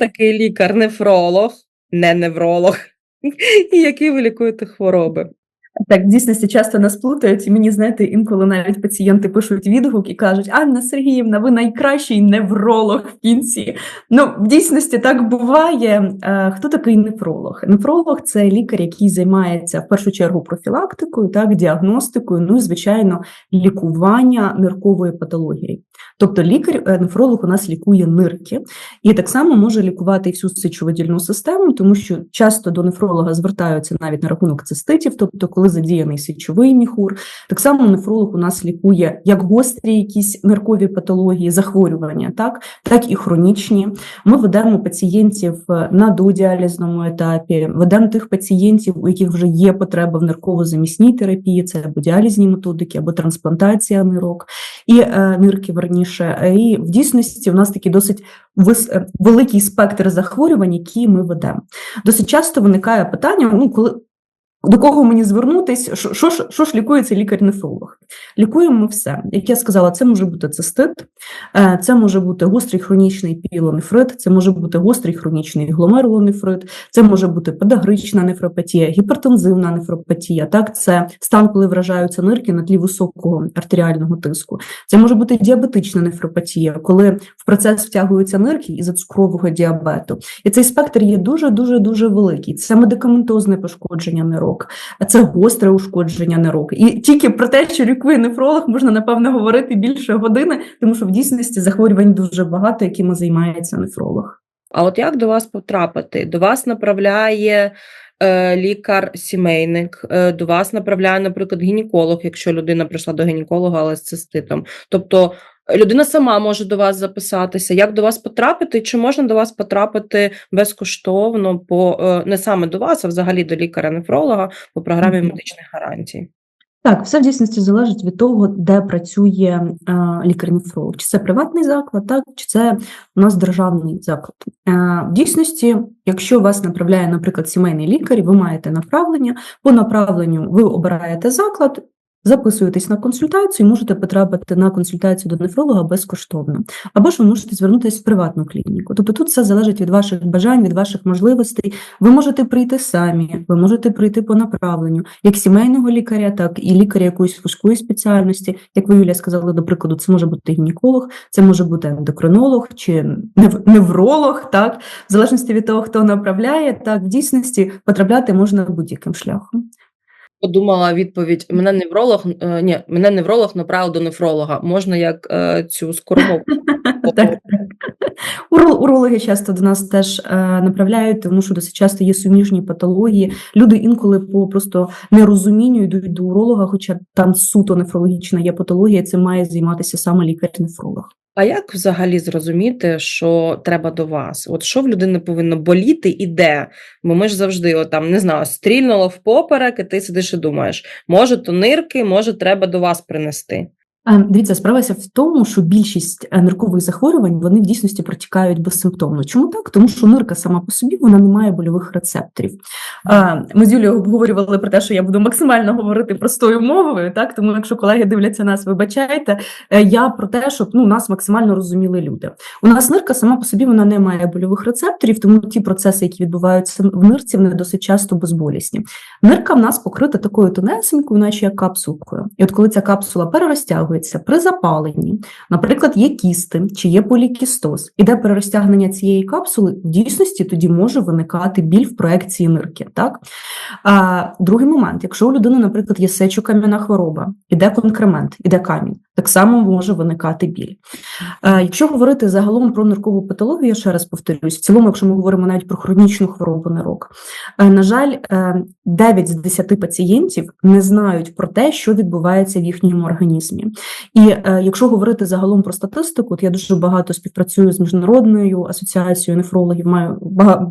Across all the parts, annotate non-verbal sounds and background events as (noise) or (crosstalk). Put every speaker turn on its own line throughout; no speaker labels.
такий лікар-нефролог, не невролог, (laughs) який ви лікуєте хвороби?
Так, дійсності часто нас плутають, і мені, знаєте, інколи навіть пацієнти пишуть відгук і кажуть: Анна Сергіївна, ви найкращий невролог в кінці. Ну, в дійсності так буває. Е, Хто такий нефролог? Нефролог це лікар, який займається в першу чергу профілактикою, так, діагностикою, ну і звичайно, лікування ниркової патології. Тобто лікар, е, у нас лікує нирки, і так само може лікувати всю сечовидільну систему, тому що часто до нефролога звертаються навіть на рахунок циститів, тобто коли задіяний сечовий міхур. Так само нефролог у нас лікує як гострі якісь ниркові патології, захворювання, так, так і хронічні. Ми ведемо пацієнтів е, на додіалізному етапі, ведемо тих пацієнтів, у яких вже є потреба в нирково-замісній терапії, це або діалізні методики, або трансплантація нирок і е, нирки верніше. І в дійсності у нас такий досить е, великий спектр захворювань, які ми ведемо. Досить часто виникає питання: ну коли. До кого мені звернутися? Що, ж- що ж лікує цей лікар-нефролог? Лікуємо все. Як я сказала, це може бути цистит, е, це може бути гострий хронічний пілонефрит, це може бути гострий хронічний гломерулонефрит, це може бути педагрична нефропатія, гіпертензивна нефропатія. Так, це стан, коли вражаються нирки на тлі високого артеріального тиску. Це може бути діабетична нефропатія, коли в процес втягуються нирки із-за цукрового діабету. І цей спектр є дуже дуже дуже великий. Це медикаментозне пошкодження нирок, це гостре ушкодження нирок. І тільки про те, що лікує нефролог, можна напевно говорити більше години, тому що в дійсності захворювань дуже багато, якими займається нефролог.
А от як до вас потрапити? До вас направляє е, лікар-сімейник, е, до вас направляє, наприклад, гінеколог, якщо людина прийшла до гінеколога, але з циститом. Тобто людина сама може до вас записатися. Як до вас потрапити? Чи можна до вас потрапити безкоштовно по е, не саме до вас, а взагалі до лікаря-нефролога по програмі
Мгм.
медичних гарантій?
Так, все в дійсності залежить від того, де працює е, лікар-нефролог. Чи це приватний заклад, так, чи це у нас державний заклад. Е, в дійсності, якщо вас направляє, наприклад, сімейний лікар, ви маєте направлення, по направленню ви обираєте заклад, записуєтесь на консультацію можете потрапити на консультацію до нефролога безкоштовно. Або ж ви можете звернутися в приватну клініку. Тобто тут все залежить від ваших бажань, від ваших можливостей. Ви можете прийти самі, ви можете прийти по направленню, як сімейного лікаря, так і лікаря якоїсь вузької спеціальності. Як ви, Юлія, сказали, до прикладу, це може бути гінеколог, це може бути ендокринолог чи нев- невролог, так, в залежності від того, хто направляє, так, в дійсності потрапляти можна будь-яким шляхом.
Подумала відповідь: мене невролог, е, ні, мене невролог направив до нефролога. Можна як е, цю скоромовку. (laughs)
Урологи часто до нас теж е, направляють, тому що досить часто є суміжні патології. Люди інколи по просто нерозумінню йдуть до уролога, хоча там суто нефрологічна є патологія, цим має займатися саме лікар-нефролог.
А як взагалі зрозуміти, що треба до вас? От що в людини повинно боліти і де? Бо ми ж завжди, от, там, не знаю, стрільнуло в поперек, і ти сидиш і думаєш, може, то нирки, може, треба до вас принести.
Е, Дивіться, справа в тому, що більшість е, ниркових захворювань вони в дійсності протікають безсимптомно. Чому так? Тому що нирка сама по собі вона не має больових рецепторів. Е, Ми з Юлією обговорювали про те, що я буду максимально говорити простою мовою. Так, тому якщо колеги дивляться нас, вибачайте. Я про те, щоб ну нас максимально розуміли люди. У нас нирка сама по собі вона не має больових рецепторів, тому ті процеси, які відбуваються в нирці, вони досить часто безболісні. Нирка в нас покрита такою тонесенькою, наче як капсулкою. І от коли ця капсула перерозтягується при запаленні, наприклад, є кісти чи є полікістоз, іде перерозтягнення цієї капсули, в дійсності тоді може виникати біль в проекції нирки. Так? А, другий момент, якщо у людини, наприклад, є сечокам'яна хвороба, іде конкремент, іде камінь, так само може виникати біль. Е, Якщо говорити загалом про ниркову патологію, я ще раз повторюсь, в цілому, якщо ми говоримо навіть про хронічну хворобу нирок, е, на жаль, е, 9 з 10 пацієнтів не знають про те, що відбувається в їхньому організмі. І е, якщо говорити загалом про статистику, от я дуже багато співпрацюю з міжнародною асоціацією нефрологів, маю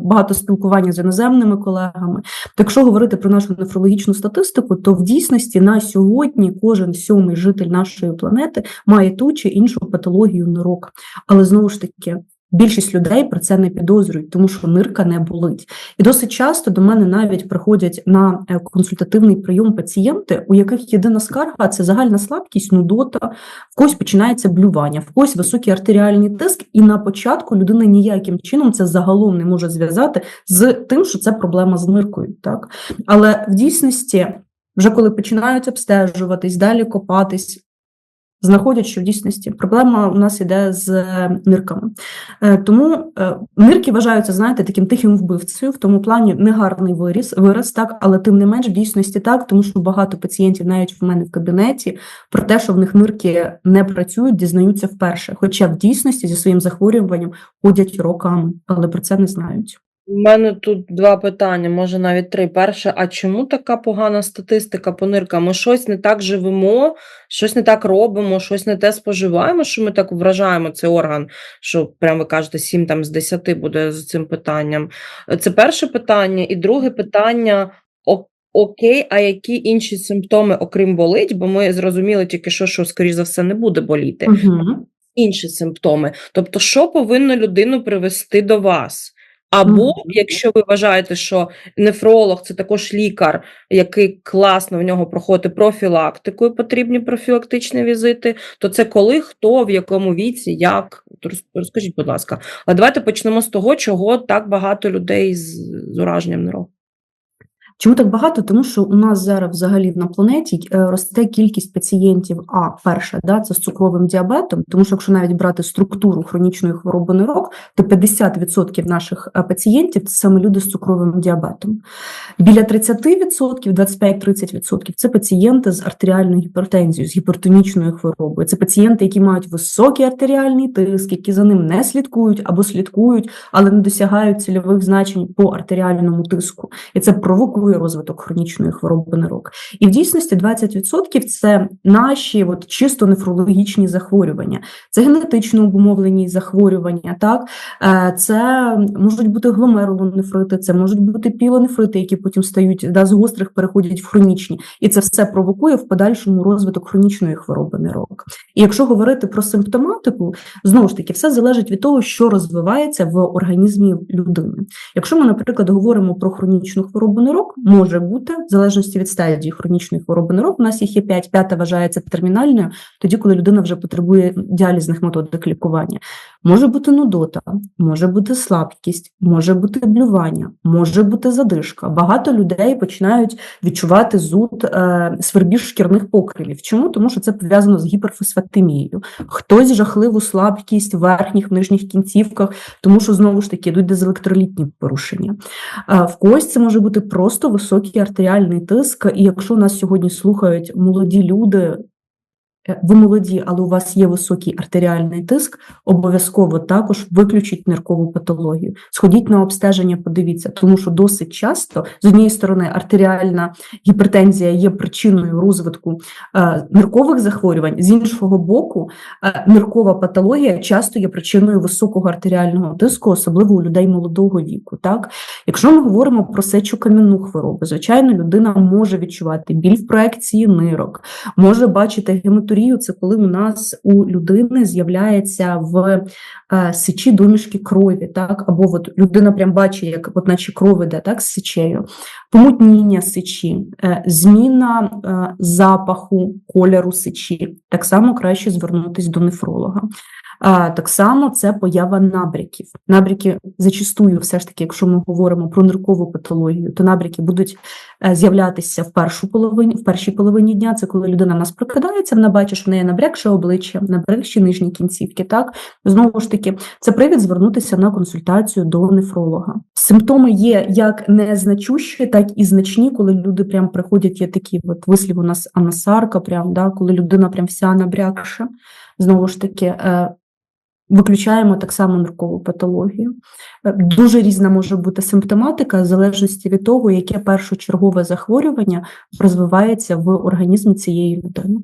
багато спілкування з іноземними колегами. Так, якщо говорити про нашу нефрологічну статистику, то в дійсності на сьогодні кожен сьомий житель нашої планети має ту чи іншу патологію нирок. Але знову ж таки, Більшість людей про це не підозрюють, тому що нирка не болить. І досить часто до мене навіть приходять на е, консультативний прийом пацієнти, у яких єдина скарга це загальна слабкість, нудота, в когось починається блювання, в когось високий артеріальний тиск, і на початку людина ніяким чином це загалом не може зв'язати з тим, що це проблема з ниркою. Так? Але в дійсності, вже коли починають обстежуватись, далі копатись, знаходять, що в дійсності проблема у нас іде з е, нирками. Е, Тому е, нирки вважаються, знаєте, таким тихим вбивцею, в тому плані негарний виріс, вираз, так, але тим не менш в дійсності так, тому що багато пацієнтів навіть в мене в кабінеті про те, що в них нирки не працюють, дізнаються вперше. Хоча в дійсності зі своїм захворюванням ходять роками, але про це не знають.
У мене тут два питання, може навіть три. Перше, а чому така погана статистика по ниркам? Ми щось не так живемо, щось не так робимо, щось не те споживаємо, що ми так вражаємо цей орган, що прямо ви кажете, 7 там з 10 буде з цим питанням. Це перше питання. І друге питання: окей, а які інші симптоми, окрім болить? Бо ми зрозуміли тільки що, що, скоріш за все, не буде боліти.
Угу.
інші симптоми. Тобто, що повинно людину привести до вас? Або якщо ви вважаєте, що нефролог це також лікар, який класно в нього проходить профілактику і потрібні профілактичні візити, то це коли, хто, в якому віці, як розкажіть, будь ласка. А давайте почнемо з того, чого так багато людей з, з ураженням нерву.
Чому так багато? Тому що у нас зараз взагалі на планеті е, росте кількість пацієнтів. А перше, да, це з цукровим діабетом, тому що якщо навіть брати структуру хронічної хвороби нирок, то 50% наших е, пацієнтів це саме люди з цукровим діабетом. Біля 30%, 25-30% це пацієнти з артеріальною гіпертензією, з гіпертонічною хворобою. Це пацієнти, які мають високий артеріальний тиск, які за ним не слідкують або слідкують, але не досягають цільових значень по артеріальному тиску. І це провокує розвиток хронічної хвороби нирок. І в дійсності 20% це наші от, чисто нефрологічні захворювання, це генетично обумовлені захворювання. Так? Е, Це можуть бути гломерулонефрити, це можуть бути пілонефрити, які потім стають да, з гострих переходять в хронічні. І це все провокує в подальшому розвиток хронічної хвороби нирок. І якщо говорити про симптоматику, знову ж таки, все залежить від того, що розвивається в організмі людини. Якщо ми, наприклад, говоримо про хронічну хворобу нирок, може бути, в залежності від стадії хронічної хвороби нирок, у нас їх є 5, п'ята вважається термінальною, тоді, коли людина вже потребує діалізних методик лікування. Може бути нудота, може бути слабкість, може бути блювання, може бути задишка. Багато людей починають відчувати зуд е, свербіж шкірних покривів. Чому? Тому що це пов'язано з гіперфосфатемією. Хтось жахливу слабкість в верхніх, нижніх кінцівках, тому що знову ж таки йдуть дезелектролітні порушення. Е, В когось це може бути просто високий артеріальний тиск. І якщо нас сьогодні слухають молоді люди, ви молоді, але у вас є високий артеріальний тиск, обов'язково також виключіть ниркову патологію. Сходіть на обстеження, подивіться, тому що досить часто з однієї сторони артеріальна гіпертензія є причиною розвитку е, ниркових захворювань, з іншого боку, е, ниркова патологія часто є причиною високого артеріального тиску, особливо у людей молодого віку. Так, якщо ми говоримо про сечокам'яну хворобу, звичайно, людина може відчувати біль в проекції нирок, може бачити гематурію. Це коли у нас у людини з'являється в е, сечі домішки крові, так або от людина прям бачить, як от наче кров іде так з сечею, помутніння сечі, е, зміна е, запаху кольору сечі. Так само краще звернутися до нефролога. Так само це поява набряків. Набряки зачастую, все ж таки, якщо ми говоримо про ниркову патологію, то набряки будуть е, з'являтися в першу половині, в першій половині дня. Це коли людина в нас прокидається, вона бачить, що в неї набрякше обличчя, набрякші нижні кінцівки. Так знову ж таки, це привід звернутися на консультацію до нефролога. Симптоми є як незначущі, так і значні, коли люди прям приходять. Є такі от вислів у нас анасарка, прям да, коли людина прям вся набрякша. Знову ж таки. е, Виключаємо так само ниркову патологію. Е, Дуже різна може бути симптоматика в залежності від того, яке першочергове захворювання розвивається в організмі цієї людини.